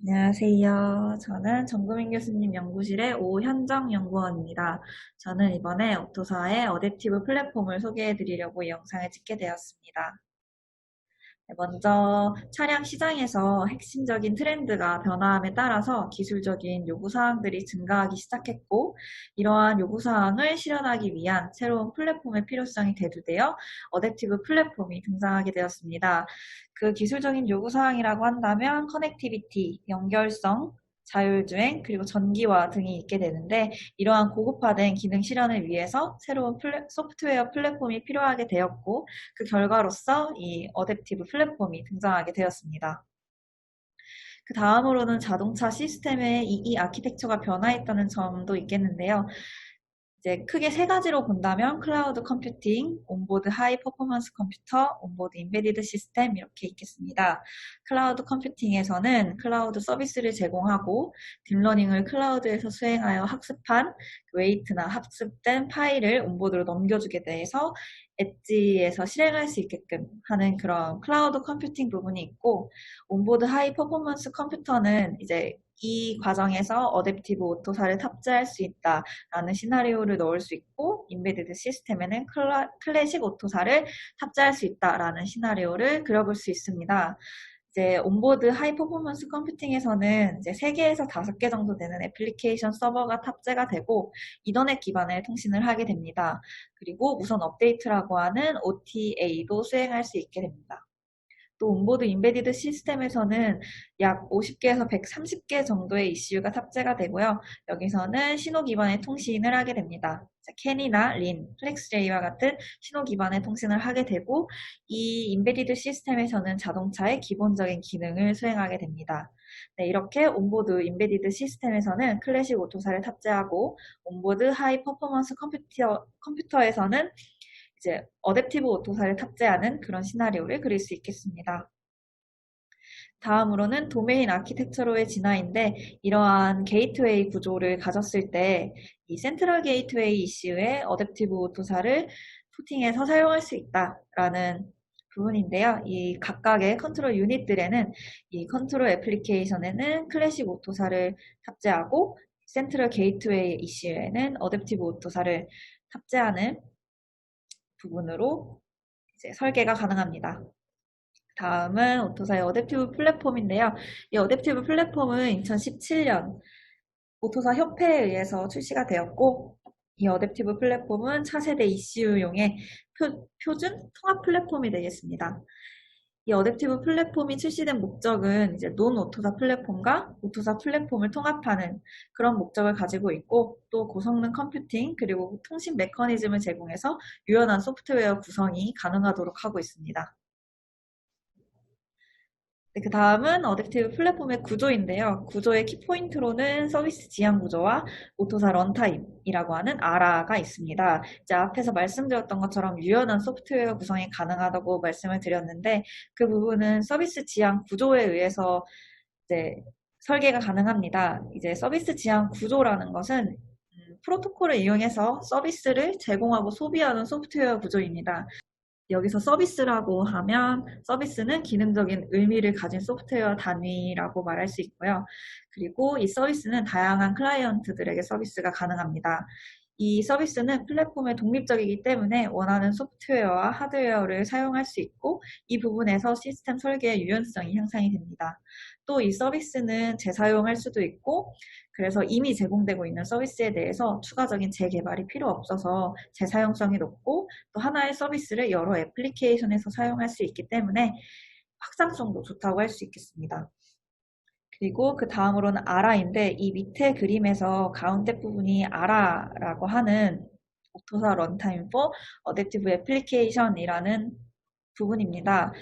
안녕하세요. 저는 정구민 교수님 연구실의 오현정 연구원입니다. 저는 이번에 오토사의 어댑티브 플랫폼을 소개해 드리려고 이 영상을 찍게 되었습니다. 네, 먼저 차량 시장에서 핵심적인 트렌드가 변화함에 따라서 기술적인 요구사항들이 증가하기 시작했고 이러한 요구사항을 실현하기 위한 새로운 플랫폼의 필요성이 대두되어 어댑티브 플랫폼이 등장하게 되었습니다. 그 기술적인 요구사항이라고 한다면 커넥티비티, 연결성, 자율주행, 그리고 전기화 등이 있게 되는데 이러한 고급화된 기능 실현을 위해서 새로운 플랫, 소프트웨어 플랫폼이 필요하게 되었고 그 결과로서 이 어댑티브 플랫폼이 등장하게 되었습니다. 그 다음으로는 자동차 시스템의 이 아키텍처가 변화했다는 점도 있겠는데요. 이제 크게 세 가지로 본다면 클라우드 컴퓨팅, 온보드 하이 퍼포먼스 컴퓨터, 온보드 인베디드 시스템 이렇게 있겠습니다. 클라우드 컴퓨팅에서는 클라우드 서비스를 제공하고 딥러닝을 클라우드에서 수행하여 학습한 웨이트나 학습된 파일을 온보드로 넘겨주게 돼서 엣지에서 실행할 수 있게끔 하는 그런 클라우드 컴퓨팅 부분이 있고 온보드 하이 퍼포먼스 컴퓨터는 이제 이 과정에서 어댑티브 오토사를 탑재할 수 있다라는 시나리오를 넣을 수 있고 인베디드 시스템에는 클라, 클래식 오토사를 탑재할 수 있다라는 시나리오를 그려볼 수 있습니다. 이제 온보드 하이 퍼포먼스 컴퓨팅에서는 이제 3개에서 5개 정도 되는 애플리케이션 서버가 탑재가 되고 이더넷 기반의 통신을 하게 됩니다. 그리고 무선 업데이트라고 하는 OTA도 수행할 수 있게 됩니다. 또 온보드 인베디드 시스템에서는 약 50개에서 130개 정도의 ECU가 탑재가 되고요. 여기서는 신호 기반의 통신을 하게 됩니다. 캔이나 린, 플렉스레이와 같은 신호 기반의 통신을 하게 되고 이 인베디드 시스템에서는 자동차의 기본적인 기능을 수행하게 됩니다. 네, 이렇게 온보드 인베디드 시스템에서는 클래식 오토사를 탑재하고 온보드 하이 퍼포먼스 컴퓨터, 컴퓨터에서는 이제 어댑티브 오토사를 탑재하는 그런 시나리오를 그릴 수 있겠습니다. 다음으로는 도메인 아키텍처로의 진화인데 이러한 게이트웨이 구조를 가졌을 때 이 센트럴 게이트웨이 이슈의 어댑티브 오토사를 푸팅해서 사용할 수 있다라는 부분인데요. 이 각각의 컨트롤 유닛들에는 이 컨트롤 애플리케이션에는 클래식 오토사를 탑재하고 센트럴 게이트웨이 이슈에는 어댑티브 오토사를 탑재하는 부분으로 이제 설계가 가능합니다. 다음은 오토사의 어댑티브 플랫폼인데요. 이 어댑티브 플랫폼은 2017년 오토사 협회에 의해서 출시가 되었고 이 어댑티브 플랫폼은 차세대 ECU용의 표, 표준 통합 플랫폼이 되겠습니다. 이 어댑티브 플랫폼이 출시된 목적은 이제 논 오토사 플랫폼과 오토사 플랫폼을 통합하는 그런 목적을 가지고 있고 또 고성능 컴퓨팅 그리고 통신 메커니즘을 제공해서 유연한 소프트웨어 구성이 가능하도록 하고 있습니다. 네, 그 다음은 어댑티브 플랫폼의 구조인데요. 구조의 키포인트로는 서비스 지향 구조와 오토사 런타임이라고 하는 아라가 있습니다. 이제 앞에서 말씀드렸던 것처럼 유연한 소프트웨어 구성이 가능하다고 말씀을 드렸는데 그 부분은 서비스 지향 구조에 의해서 이제 설계가 가능합니다. 이제 서비스 지향 구조라는 것은 음, 프로토콜을 이용해서 서비스를 제공하고 소비하는 소프트웨어 구조입니다. 여기서 서비스라고 하면 서비스는 기능적인 의미를 가진 소프트웨어 단위라고 말할 수 있고요. 그리고 이 서비스는 다양한 클라이언트들에게 서비스가 가능합니다. 이 서비스는 플랫폼에 독립적이기 때문에 원하는 소프트웨어와 하드웨어를 사용할 수 있고 이 부분에서 시스템 설계의 유연성이 향상이 됩니다. 또 이 서비스는 재사용할 수도 있고 그래서 이미 제공되고 있는 서비스에 대해서 추가적인 재개발이 필요 없어서 재사용성이 높고 또 하나의 서비스를 여러 애플리케이션에서 사용할 수 있기 때문에 확장성도 좋다고 할 수 있겠습니다. 그리고 그 다음으로는 아라인데 이 밑에 그림에서 가운데 부분이 아라라고 하는 오토사 런타임 포 어댑티브 애플리케이션이라는 부분입니다.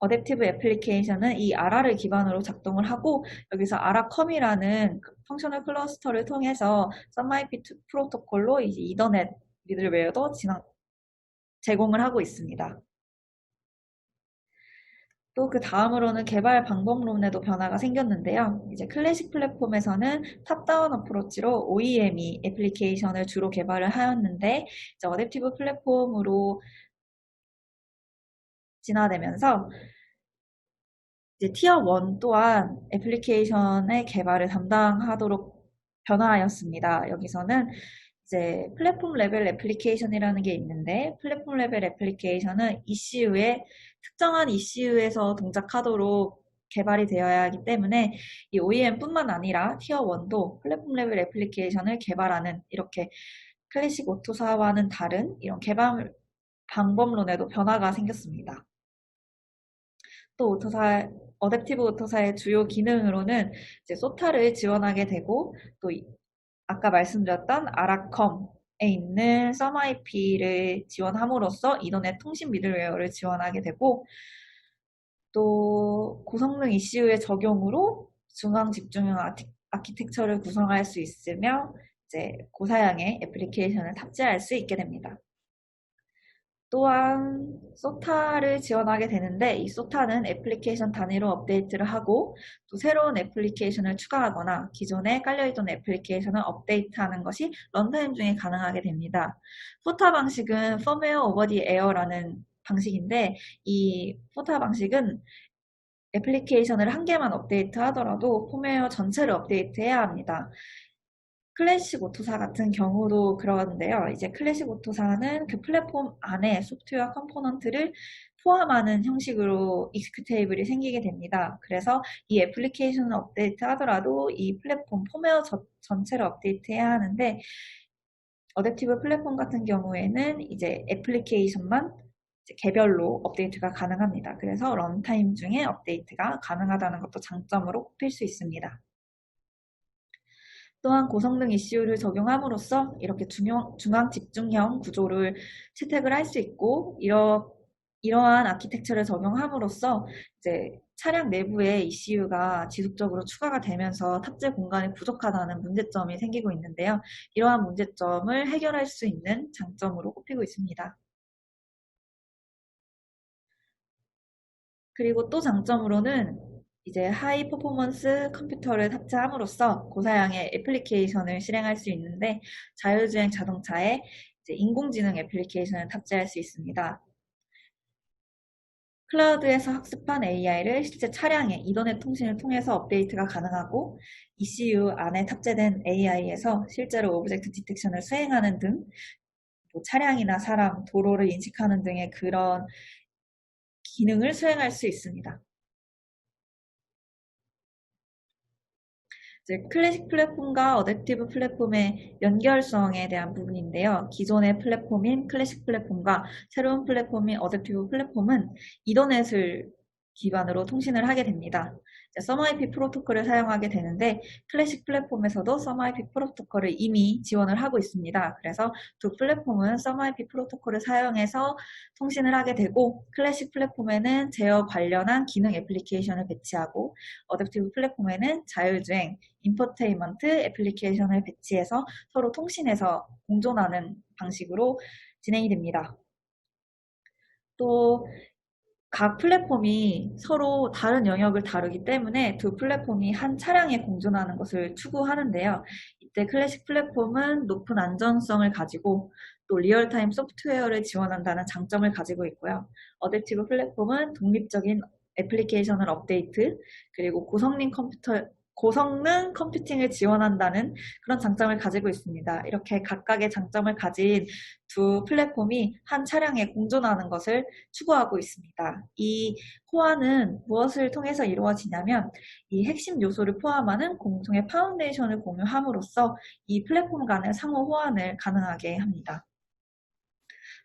어댑티브 애플리케이션은 이 아라를 기반으로 작동을 하고 여기서 아라컴이라는 펑셔널 클러스터를 통해서 썬마이피 프로토콜로 이제 이더넷 미들웨어도 제공을 하고 있습니다. 또 그 다음으로는 개발 방법론에도 변화가 생겼는데요. 이제 클래식 플랫폼에서는 탑다운 어프로치로 OEM이 애플리케이션을 주로 개발을 하였는데 이제 어댑티브 플랫폼으로 진화되면서 이제 티어 1 또한 애플리케이션의 개발을 담당하도록 변화하였습니다. 여기서는 이제 플랫폼 레벨 애플리케이션이라는 게 있는데 플랫폼 레벨 애플리케이션은 ECU에 특정한 ECU에서 동작하도록 개발이 되어야 하기 때문에 이 OEM뿐만 아니라 티어 1도 플랫폼 레벨 애플리케이션을 개발하는 이렇게 클래식 오토사와는 다른 이런 개발 방법론에도 변화가 생겼습니다. 또 오토사, 어댑티브 오토사의 주요 기능으로는 이제 소타를 지원하게 되고 또 아까 말씀드렸던 아라컴에 있는 썸IP를 지원함으로써 이더넷 통신 미들웨어를 지원하게 되고 또 고성능 ECU의 적용으로 중앙 집중형 아키텍처를 구성할 수 있으며 이제 고사양의 애플리케이션을 탑재할 수 있게 됩니다. 또한 소타를 지원하게 되는데 이 소타는 애플리케이션 단위로 업데이트를 하고 또 새로운 애플리케이션을 추가하거나 기존에 깔려있던 애플리케이션을 업데이트하는 것이 런타임 중에 가능하게 됩니다. 포타 방식은 펌웨어 오버 디 에어라는 방식인데 이 포타 방식은 애플리케이션을 한 개만 업데이트 하더라도 펌웨어 전체를 업데이트해야 합니다. 클래식 오토사 같은 경우도 그러는데요. 이제 클래식 오토사는 그 플랫폼 안에 소프트웨어 컴포넌트를 포함하는 형식으로 익스큐테이블이 생기게 됩니다. 그래서 이 애플리케이션을 업데이트 하더라도 이 플랫폼 폼웨어 전체를 업데이트해야 하는데 어댑티브 플랫폼 같은 경우에는 이제 애플리케이션만 개별로 업데이트가 가능합니다. 그래서 런타임 중에 업데이트가 가능하다는 것도 장점으로 꼽힐 수 있습니다. 또한 고성능 ECU를 적용함으로써 이렇게 중형, 중앙 집중형 구조를 채택을 할 수 있고 이러, 이러한 아키텍처를 적용함으로써 이제 차량 내부에 ECU가 지속적으로 추가가 되면서 탑재 공간이 부족하다는 문제점이 생기고 있는데요. 이러한 문제점을 해결할 수 있는 장점으로 꼽히고 있습니다. 그리고 또 장점으로는 이제 하이 퍼포먼스 컴퓨터를 탑재함으로써 고사양의 애플리케이션을 실행할 수 있는데 자율주행 자동차에 인공지능 애플리케이션을 탑재할 수 있습니다. 클라우드에서 학습한 AI를 실제 차량에 이더넷 통신을 통해서 업데이트가 가능하고 ECU 안에 탑재된 AI에서 실제로 오브젝트 디텍션을 수행하는 등 차량이나 사람, 도로를 인식하는 등의 그런 기능을 수행할 수 있습니다. 이제 클래식 플랫폼과 어댑티브 플랫폼의 연결성에 대한 부분인데요. 기존의 플랫폼인 클래식 플랫폼과 새로운 플랫폼인 어댑티브 플랫폼은 이더넷을 기반으로 통신을 하게 됩니다. 서머IP 프로토콜을 사용하게 되는데 클래식 플랫폼에서도 서머IP 프로토콜을 이미 지원을 하고 있습니다. 그래서 두 플랫폼은 서머IP 프로토콜을 사용해서 통신을 하게 되고 클래식 플랫폼에는 제어 관련한 기능 애플리케이션을 배치하고 어댑티브 플랫폼에는 자율주행, 인포테인먼트 애플리케이션을 배치해서 서로 통신해서 공존하는 방식으로 진행이 됩니다. 또 각 플랫폼이 서로 다른 영역을 다루기 때문에 두 플랫폼이 한 차량에 공존하는 것을 추구하는데요. 이때 클래식 플랫폼은 높은 안전성을 가지고 또 리얼타임 소프트웨어를 지원한다는 장점을 가지고 있고요. 어댑티브 플랫폼은 독립적인 애플리케이션을 업데이트 그리고 고성능 컴퓨터 고성능 컴퓨팅을 지원한다는 그런 장점을 가지고 있습니다. 이렇게 각각의 장점을 가진 두 플랫폼이 한 차량에 공존하는 것을 추구하고 있습니다. 이 호환은 무엇을 통해서 이루어지냐면 이 핵심 요소를 포함하는 공통의 파운데이션을 공유함으로써 이 플랫폼 간의 상호 호환을 가능하게 합니다.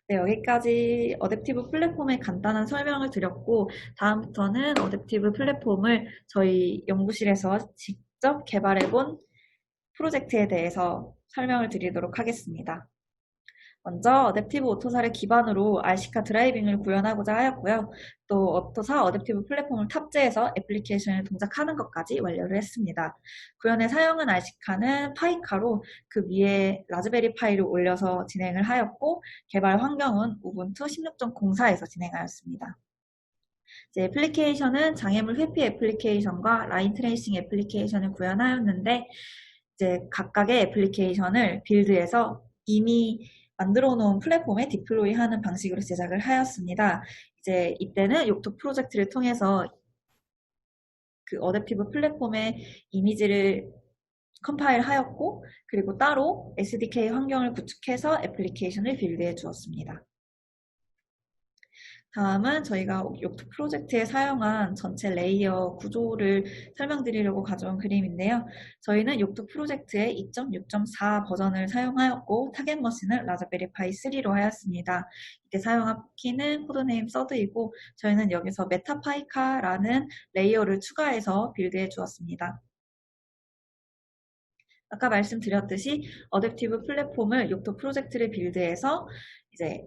네, 여기까지 어댑티브 플랫폼의 간단한 설명을 드렸고 다음부터는 어댑티브 플랫폼을 저희 연구실에서 직접 개발해본 프로젝트에 대해서 설명을 드리도록 하겠습니다. 먼저 어댑티브 오토사를 기반으로 RC카 드라이빙을 구현하고자 하였고요. 또 오토사 어댑티브 플랫폼을 탑재해서 애플리케이션을 동작하는 것까지 완료를 했습니다. 구현의 사용은 RC카는 파이카로 그 위에 라즈베리 파이를 올려서 진행을 하였고 개발 환경은 우분투 16.04에서 진행하였습니다. 이제 애플리케이션은 장애물 회피 애플리케이션과 라인 트레이싱 애플리케이션을 구현하였는데 이제 각각의 애플리케이션을 빌드해서 이미 만들어 놓은 플랫폼에 디플로이 하는 방식으로 제작을 하였습니다. 이제 이때는 욕토 프로젝트를 통해서 그 어댑티브 플랫폼의 이미지를 컴파일 하였고 그리고 따로 SDK 환경을 구축해서 애플리케이션을 빌드해 주었습니다. 다음은 저희가 욕투 프로젝트에 사용한 전체 레이어 구조를 설명드리려고 가져온 그림인데요. 저희는 욕투 프로젝트의 2.6.4 버전을 사용하였고 타겟 머신을 라즈베리 파이 3로 하였습니다. 이때 사용한 키는 코드네임 서드이고 저희는 여기서 메타파이카라는 레이어를 추가해서 빌드해 주었습니다. 아까 말씀드렸듯이 어댑티브 플랫폼을 욕도 프로젝트를 빌드해서 이제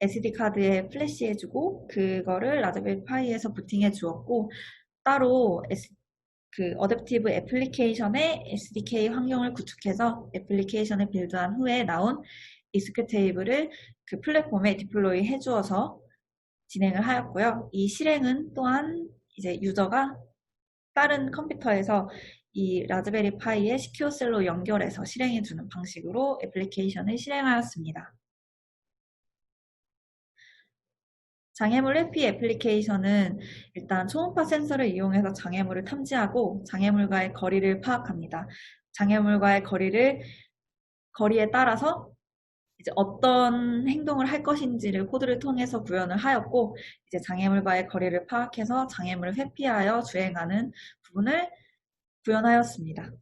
SD 카드에 플래시해주고 그거를 라즈베리 파이에서 부팅해 주었고 따로 S, 그 어댑티브 애플리케이션의 SDK 환경을 구축해서 애플리케이션을 빌드한 후에 나온 익스큐 테이블을 그 플랫폼에 디플로이 해주어서 진행을 하였고요. 이 실행은 또한 이제 유저가 다른 컴퓨터에서 이 라즈베리 파이에 시큐어 셀로 연결해서 실행해 주는 방식으로 애플리케이션을 실행하였습니다. 장애물 회피 애플리케이션은 일단 초음파 센서를 이용해서 장애물을 탐지하고 장애물과의 거리를 파악합니다. 장애물과의 거리를 거리에 따라서 이제 어떤 행동을 할 것인지를 코드를 통해서 구현을 하였고 이제 장애물과의 거리를 파악해서 장애물을 회피하여 주행하는 부분을 구현하였습니다.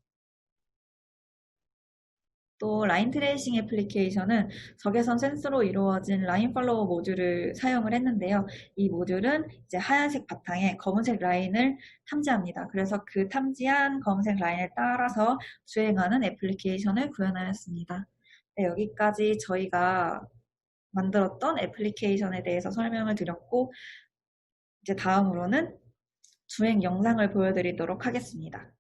또 라인 트레이싱 애플리케이션은 적외선 센서로 이루어진 라인 팔로워 모듈을 사용을 했는데요. 이 모듈은 이제 하얀색 바탕에 검은색 라인을 탐지합니다. 그래서 그 탐지한 검은색 라인을 따라서 주행하는 애플리케이션을 구현하였습니다. 네, 여기까지 저희가 만들었던 애플리케이션에 대해서 설명을 드렸고 이제 다음으로는 주행 영상을 보여드리도록 하겠습니다.